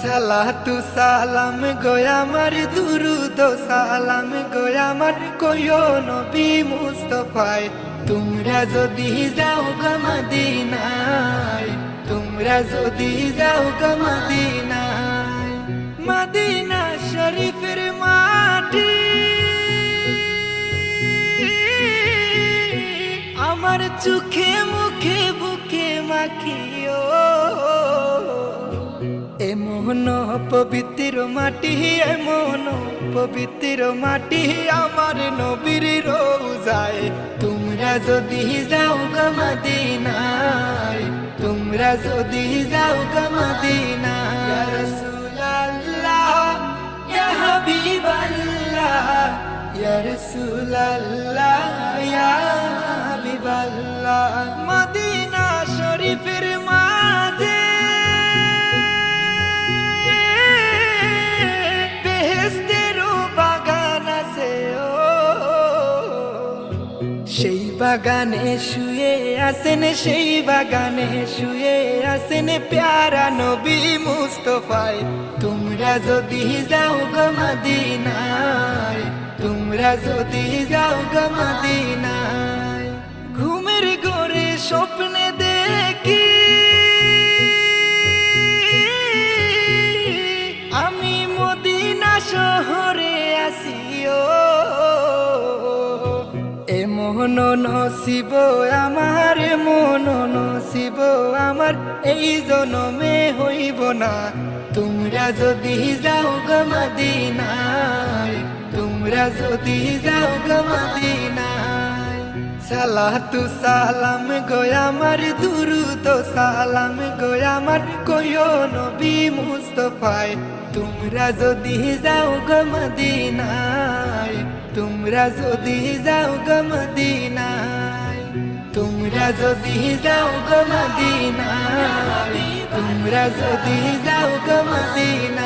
সালাতু সালাম গো আমার দুরুদ সালাম গো আমার কইও নবী মুস্তফায় তোমরা যদি যাও গমদিনায় মদিনায় তোমরা যদি যাও গো আমার চোখে মুখে, বুকে মাখিও। এমন পবিত্র মাটি, এমন পবিত্র মাটি আমার নবীর রোজায়। তোমরা যদি যাও গো মদিনায়, তোমরা যদি যাও গো মদিনায়। ইয়া হাবিবাল্লাহ, ইয়া রাসূলুল্লাহ, ইয়া হাবিবাল্লাহ মদিনা শরীফের মাঝে। বেহেশতেরও বাগান আছে, ও। সেই বাগানে শুয়ে আসেন সেই বাগানে শুয়ে আসেন প্যারা নবী মুস্তফায়। তোমরা যদি যাও গো মদিনায়, তোমরা যদি যাও গো শহরে আসিও। এ মন নসিব, আমার মন নসিব, আমার এই জনমে হইব না। তোমরা যদি যাও গো মদিনায়, তোমরা যদি যাও গমাদিনা সালাতু, সালাম গো আমার ও সালাম গো আমার কইও নবী মুস্তফায়। তোমরা যদি যাও গো মদিনায়, তোমরা যদি যাও গো মদিনায়, তোমরা যদি যাও গো মদিনায়, তোমরা যদি যাও গো মদিনায়।